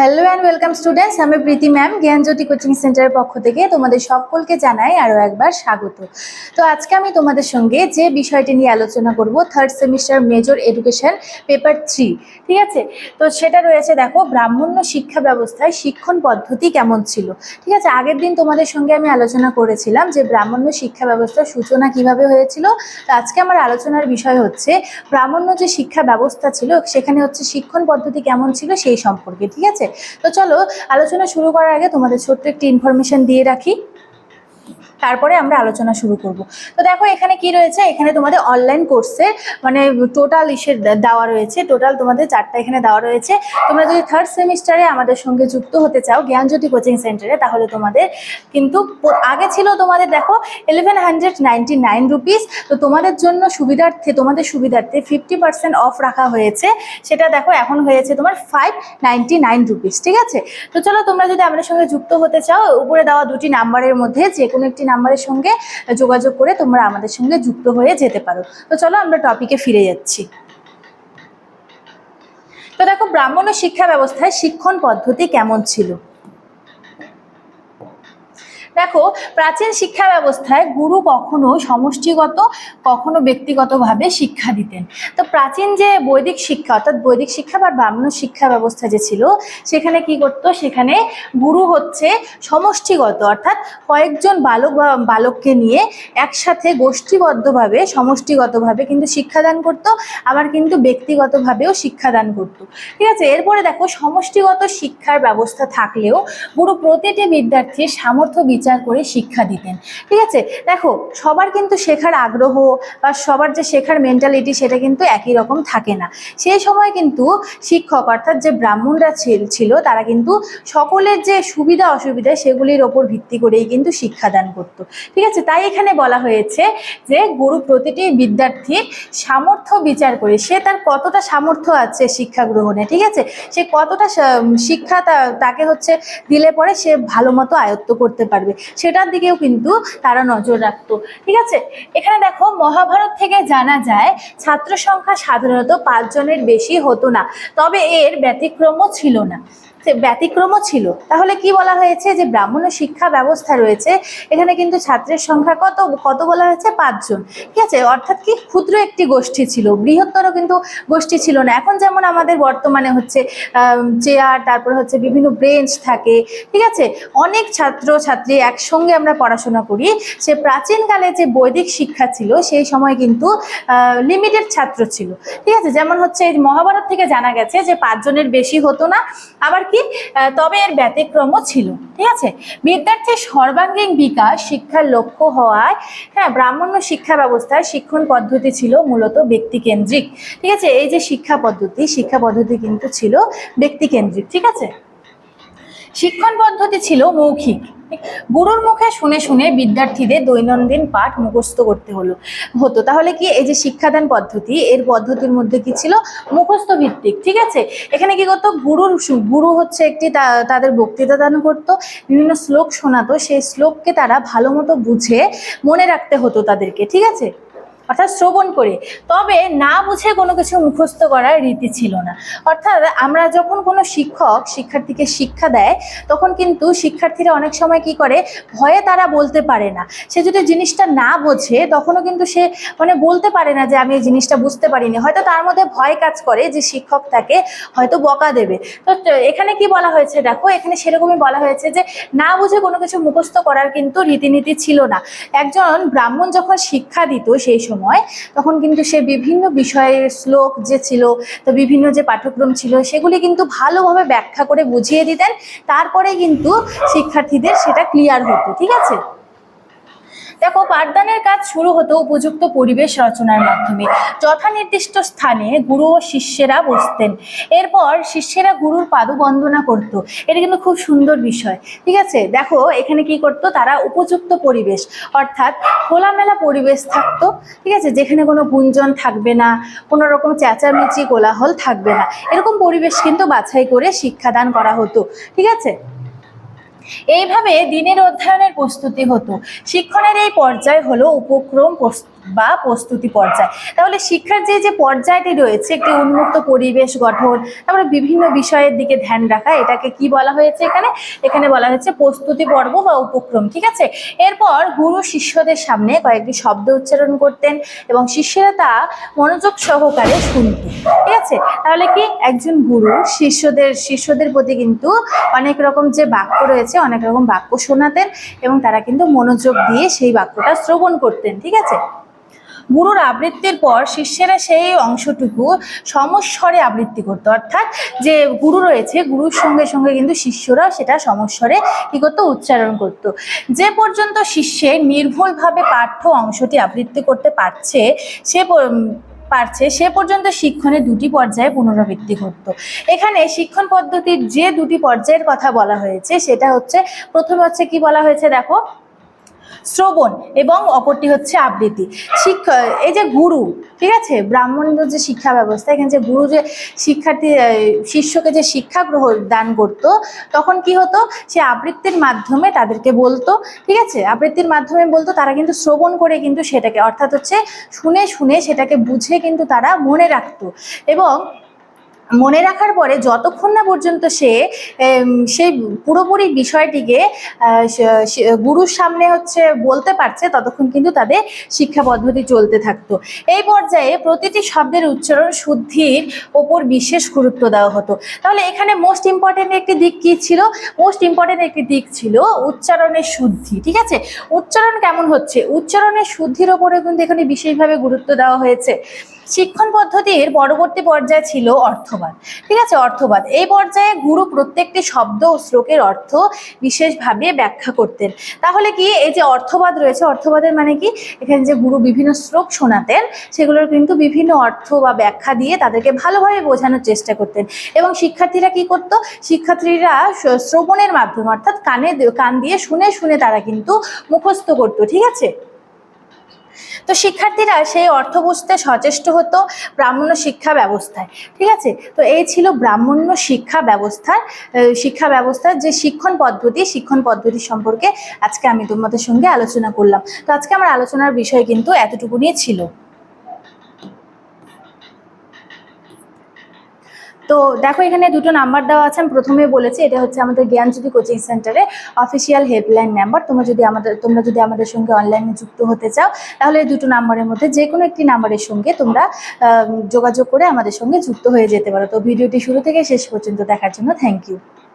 Hello and welcome students আমি প্রীতি ma'am জ্ঞানজ্যোতি coaching সেন্টারের পক্ষ থেকে তোমাদের সকলকে জানাই আরও একবার স্বাগত। তো আজকে আমি তোমাদের সঙ্গে যে বিষয়টি নিয়ে আলোচনা করব third semester major education paper three ঠিক আছে? তো সেটা রয়েছে দেখো, ব্রাহ্মণ্য শিক্ষা ব্যবস্থায় শিক্ষণ পদ্ধতি কেমন ছিল, ঠিক আছে? আগের দিন তোমাদের সঙ্গে আমি আলোচনা করেছিলাম যে ব্রাহ্মণ্য শিক্ষা ব্যবস্থার সূচনা কীভাবে হয়েছিল। তো আজকে আমার আলোচনার বিষয় হচ্ছে, ব্রাহ্মণ্য যে শিক্ষা ব্যবস্থা ছিল, সেখানে হচ্ছে শিক্ষণ পদ্ধতি কেমন ছিল সেই সম্পর্কে, ঠিক আছে? তো চলো আলোচনা শুরু করার আগে তোমাদের ছোট্ট একটি ইনফরমেশন দিয়ে রাখি। তারপরে আমরা আলোচনা শুরু করব। তো দেখো এখানে কি রয়েছে? এখানে তোমাদের অনলাইন কোর্সে মানে টোটাল ইসের দেওয়া রয়েছে। টোটাল তোমাদের চারটা এখানে দেওয়া রয়েছে। তোমরা যদি থার্ড সেমিস্টারে আমাদের সঙ্গে যুক্ত হতে চাও, জ্ঞানজ্যোতি কোচিং সেন্টারে তাহলে তোমাদের কিন্তু আগে ছিল তোমাদের দেখো eleven hundred ninety nine rupees তো তোমাদের জন্য সুবিধার্থে, তোমাদের সুবিধার্থে ফিফটি পার্সেন্ট অফ রাখা হয়েছে। সেটা দেখো এখন হয়েছে তোমার ফাইভ নাইনটি নাইন রুপিস ঠিক আছে? তো চলো তোমরা যদি আমাদের সঙ্গে যুক্ত হতে চাও, উপরে দেওয়া দুটি নাম্বারের মধ্যে যে কোনো একটি নাম্বারের সঙ্গে যোগাযোগ করে তোমরা আমাদের সঙ্গে যুক্ত হয়ে যেতে পারো। তো চলো আমরা টপিকে ফিরে যাচ্ছি। তো দেখো ব্রাহ্মণ শিক্ষা ব্যবস্থায় শিক্ষণ পদ্ধতি কেমন ছিল? দেখো, প্রাচীন শিক্ষা ব্যবস্থায় গুরু কখনো সমষ্টিগত, কখনো ব্যক্তিগতভাবে শিক্ষা দিতেন। তো প্রাচীন যে বৈদিক শিক্ষা, অর্থাৎ বৈদিক শিক্ষা বা ব্রাহ্মণ শিক্ষা ব্যবস্থা যে ছিল, সেখানে কি করতো? সেখানে গুরু হচ্ছে সমষ্টিগত, অর্থাৎ কয়েকজন বালক বা বালককে নিয়ে একসাথে গোষ্ঠীবদ্ধভাবে, সমষ্টিগতভাবে কিন্তু শিক্ষাদান করত, আবার কিন্তু ব্যক্তিগতভাবেও শিক্ষাদান করত। ঠিক আছে? এরপরে দেখো, সমষ্টিগত শিক্ষার ব্যবস্থা থাকলেও গুরু প্রতিটি বিদ্যার্থীর সামর্থ্য বিচার করে শিক্ষা দিতেন। ঠিক আছে? দেখো, সবার কিন্তু শেখার আগ্রহ বা সবার যে শেখার মেন্টালিটি সেটা কিন্তু একই রকম থাকে না। সেই সময় কিন্তু শিক্ষক অর্থাৎ যে ব্রাহ্মণরা ছিল তারা কিন্তু সকলের যে সুবিধা, অসুবিধা সেগুলির ওপর ভিত্তি করেই কিন্তু শিক্ষাদান করত। ঠিক আছে? তাই এখানে বলা হয়েছে যে গুরু প্রতিটি বিদ্যার্থীর সামর্থ্য বিচার করে সে তার কতটা সামর্থ্য আছে শিক্ষা গ্রহণে। ঠিক আছে? সে কতটা শিক্ষা তাকে হচ্ছে দিলে পরে সে ভালো মতো আয়ত্ত করতে পারবে। সেটার দিকেও কিন্তু তারা নজর রাখতো। ঠিক আছে? এখানে দেখো, মহাভারত থেকে জানা যায়, ছাত্র সংখ্যা সাধারণত পাঁচজনের বেশি হতো না। তবে এর ব্যতিক্রমও ছিল না। সে ব্যতিক্রমও ছিল। তাহলে কি বলা হয়েছে যে ব্রাহ্মণ শিক্ষা ব্যবস্থা রয়েছে? এখানে কিন্তু ছাত্রের সংখ্যা কত কত বলা হয়েছে? পাঁচজন। ঠিক আছে? অর্থাৎ কি ক্ষুদ্র একটি গোষ্ঠী ছিল। বৃহত্তর কিন্তু গোষ্ঠী ছিল না। এখন যেমন আমাদের বর্তমানে হচ্ছে চেয়ার তারপর হচ্ছে বিভিন্ন ব্রেঞ্চ থাকে। ঠিক আছে? অনেক ছাত্র, ছাত্রী একসঙ্গে আমরা পড়াশোনা করি। সে প্রাচীনকালে যে বৈদিক শিক্ষা ছিল, সেই সময় কিন্তু লিমিটেড ছাত্র ছিল। ঠিক আছে? যেমন হচ্ছে মহাভারত থেকে জানা গেছে যে পাঁচজনের বেশি হতো না। আবার কি? তবে এর ব্যতিক্রমও ছিল, ঠিক আছে? বিদ্যার্থীর সর্বাঙ্গীন বিকাশ শিক্ষার লক্ষ্য হওয়ায় হ্যাঁ ব্রাহ্মণ্য শিক্ষা ব্যবস্থায় শিক্ষণ পদ্ধতি ছিল মূলত ব্যক্তিকেন্দ্রিক, ঠিক আছে? এই যে শিক্ষা পদ্ধতি শিক্ষা পদ্ধতি কিন্তু ছিল ব্যক্তিকেন্দ্রিক, ঠিক আছে? শিক্ষণ পদ্ধতি ছিল মৌখিক। গুরুর মুখে শুনে শুনে বিদ্যার্থীদের দৈনন্দিন পাঠ মুখস্থ করতে হলো। হতো। তাহলে কি এই যে শিক্ষাদান পদ্ধতি, এর পদ্ধতির মধ্যে কি ছিল? মুখস্থ ভিত্তিক, ঠিক আছে? এখানে কি করতো? গুরুর গুরু হচ্ছে একটি তাদের বক্তৃতা দান করতো। বিভিন্ন শ্লোক শোনাতো। সেই শ্লোককে তারা ভালো মতো বুঝে মনে রাখতে হতো তাদেরকে, ঠিক আছে? অর্থাৎ শ্রবণ করে। তবে না বুঝে কোনো কিছু মুখস্থ করার রীতি ছিল না। অর্থাৎ আমরা যখন কোনো শিক্ষক শিক্ষার্থীকে শিক্ষা দেয়, তখন কিন্তু শিক্ষার্থীরা অনেক সময় কি করে? ভয়ে তারা বলতে পারে না। সে যদি জিনিসটা না বোঝে, তখনও কিন্তু সে মানে বলতে পারে না যে, আমি এই জিনিসটা বুঝতে পারিনি। হয়তো তার মধ্যে ভয় কাজ করে যে, শিক্ষক তাকে হয়তো বকা দেবে। তো এখানে কি বলা হয়েছে দেখো? এখানে সেরকমই বলা হয়েছে যে, না বুঝে কোনো কিছু মুখস্থ করার কিন্তু রীতিনীতি ছিল না। একজন ব্রাহ্মণ যখন শিক্ষা দিত সেই সময় তখন কিন্তু সে বিভিন্ন বিষয়ের শ্লোক যে ছিল, তো বিভিন্ন যে পাঠ্যক্রম ছিল, সেগুলি কিন্তু ভালোভাবে ব্যাখ্যা করে বুঝিয়ে দিতেন। তারপরে কিন্তু শিক্ষার্থীদের সেটা ক্লিয়ার হতো, ঠিক আছে? দেখো, পাঠদানের কাজ শুরু হতো উপযুক্ত পরিবেশ রচনার মাধ্যমে। যথানির্দিষ্ট স্থানে গুরু ও শিষ্যেরা বসতেন। এরপর শিষ্যেরা গুরুর পাদবন্দনা করত। এটা কিন্তু খুব সুন্দর বিষয়। ঠিক আছে? দেখো, এখানে কি করতো? তারা উপযুক্ত পরিবেশ। অর্থাৎ খোলামেলা পরিবেশ থাকতো। ঠিক আছে? যেখানে কোনো গুঞ্জন থাকবে না, কোনো রকম চেঁচামেচি, কোলাহল থাকবে না। এরকম পরিবেশ কিন্তু বাছাই করে শিক্ষাদান করা হতো। ঠিক আছে? এইভাবে দিনের অধ্যয়নের প্রস্তুতি হতো। শিক্ষণের এই পর্যায় হলো উপক্রম প্রস- বা প্রস্তুতি পর্যায়। তাহলে শিক্ষার যে যে পর্যায়টি রয়েছে, একটি উন্মুক্ত পরিবেশ গঠন, তারপরে বিভিন্ন বিষয়ের দিকে ধ্যান রাখা, এটাকে কি বলা হয়েছে এখানে? এখানে বলা হয়েছে প্রস্তুতি পর্ব বা উপক্রম, ঠিক আছে? এরপর গুরু শিষ্যদের সামনে কয়েকটি শব্দ উচ্চারণ করতেন এবং শিষ্যরা তা মনোযোগ সহকারে শুনতেন, ঠিক আছে? তাহলে কি? একজন গুরু শিষ্যদের শিষ্যদের প্রতি কিন্তু অনেক রকম যে বাক্য রয়েছে, অনেক রকম বাক্য শোনাতেন এবং তারা কিন্তু মনোযোগ দিয়ে সেই বাক্যটা শ্রবণ করতেন, ঠিক আছে? গুরুর আবৃত্তির পর শিষ্যেরা সেই অংশটুকু সমস্বরে আবৃত্তি করতো। অর্থাৎ যে গুরু রয়েছে, গুরুর সঙ্গে সঙ্গে কিন্তু শিষ্যরা সেটা সমস্বরে কি করতো? উচ্চারণ করত। যে পর্যন্ত শিষ্যে নির্ভুলভাবে পাঠ্য অংশটি আবৃত্তি করতে পারছে, সে পারছে, সে পর্যন্ত শিক্ষণের দুটি পর্যায়ে পুনরাবৃত্তি ঘটত এখানে শিক্ষণ পদ্ধতির যে দুটি পর্যায়ের কথা বলা হয়েছে, সেটা হচ্ছে, প্রথমে হচ্ছে কি বলা হয়েছে, দেখো শ্রবণ এবং অপরটি হচ্ছে আবৃত্তি। শিক্ষা, এই যে গুরু, ঠিক আছে? ব্রাহ্মণ যে শিক্ষা ব্যবস্থা, এখানে যে গুরু যে শিক্ষার্থী শিষ্যকে যে শিক্ষা গ্রহণ দান করত, তখন কি হতো? সে আবৃত্তির মাধ্যমে তাদেরকে বলতো, ঠিক আছে? আবৃত্তির মাধ্যমে বলতো, তারা কিন্তু শ্রবণ করে কিন্তু সেটাকে, অর্থাৎ হচ্ছে শুনে শুনে সেটাকে বুঝে কিন্তু তারা মনে রাখতো। এবং মনে রাখার পরে যতক্ষণ না পর্যন্ত সে সেই পুরোপুরি বিষয়টিকে গুরুর সামনে হচ্ছে বলতে পারছে, ততক্ষণ কিন্তু তাদের শিক্ষা পদ্ধতি চলতে থাকতো। এই পর্যায়ে প্রতিটি শব্দের উচ্চারণ শুদ্ধির ওপর বিশেষ গুরুত্ব দেওয়া হতো। তাহলে এখানে মোস্ট ইম্পর্টেন্ট একটি দিক কি ছিল? মোস্ট ইম্পর্টেন্ট একটি দিক ছিল উচ্চারণের শুদ্ধি, ঠিক আছে? উচ্চারণ কেমন হচ্ছে? উচ্চারণের শুদ্ধির ওপরে কিন্তু এখানে বিশেষভাবে গুরুত্ব দেওয়া হয়েছে। শিক্ষণ পদ্ধতির পরবর্তী পর্যায়ে ছিল অর্থবাদ। ঠিক আছে? অর্থবাদ। এই পর্যায়ে গুরু প্রত্যেকটি শব্দ ও শ্লোকের অর্থ বিশেষভাবে ব্যাখ্যা করতেন। তাহলে কি এই যে অর্থবাদ রয়েছে, অর্থবাদের মানে কি? এখানে যে গুরু বিভিন্ন শ্লোক শোনাতেন, সেগুলোর কিন্তু বিভিন্ন অর্থ বা ব্যাখ্যা দিয়ে তাদেরকে ভালোভাবে বোঝানোর চেষ্টা করতেন। এবং শিক্ষার্থীরা কি করতো? শিক্ষার্থীরা শ্রবণের মাধ্যমে, অর্থাৎ কানে কান দিয়ে শুনে শুনে তারা কিন্তু মুখস্থ করতো। ঠিক আছে? তো শিক্ষার্থীরা সেই অর্থ বুঝতে সচেষ্ট হতো ব্রাহ্মণ্য শিক্ষা ব্যবস্থায়, ঠিক আছে? তো এই ছিল ব্রাহ্মণ্য শিক্ষা ব্যবস্থার শিক্ষা ব্যবস্থার যে শিক্ষণ পদ্ধতি শিক্ষণ পদ্ধতি সম্পর্কে আজকে আমি তোমাদের সঙ্গে আলোচনা করলাম। তো আজকে আমার আলোচনার বিষয় কিন্তু এতটুকু নিয়ে ছিল। তো দেখো এখানে দুটো নাম্বার দেওয়া আছে, আমি প্রথমে বলেছি, এটা হচ্ছে আমাদের জ্ঞানজ্যোতি কোচিং সেন্টারে অফিসিয়াল হেল্পলাইন নাম্বার তোমরা যদি আমাদের, তোমরা যদি আমাদের সঙ্গে অনলাইনে যুক্ত হতে চাও, তাহলে এই দুটো নাম্বারের মধ্যে যে কোনো একটি নাম্বারের সঙ্গে তোমরা যোগাযোগ করে আমাদের সঙ্গে যুক্ত হয়ে যেতে পারো। তো ভিডিওটি শুরু থেকে শেষ পর্যন্ত দেখার জন্য থ্যাংক ইউ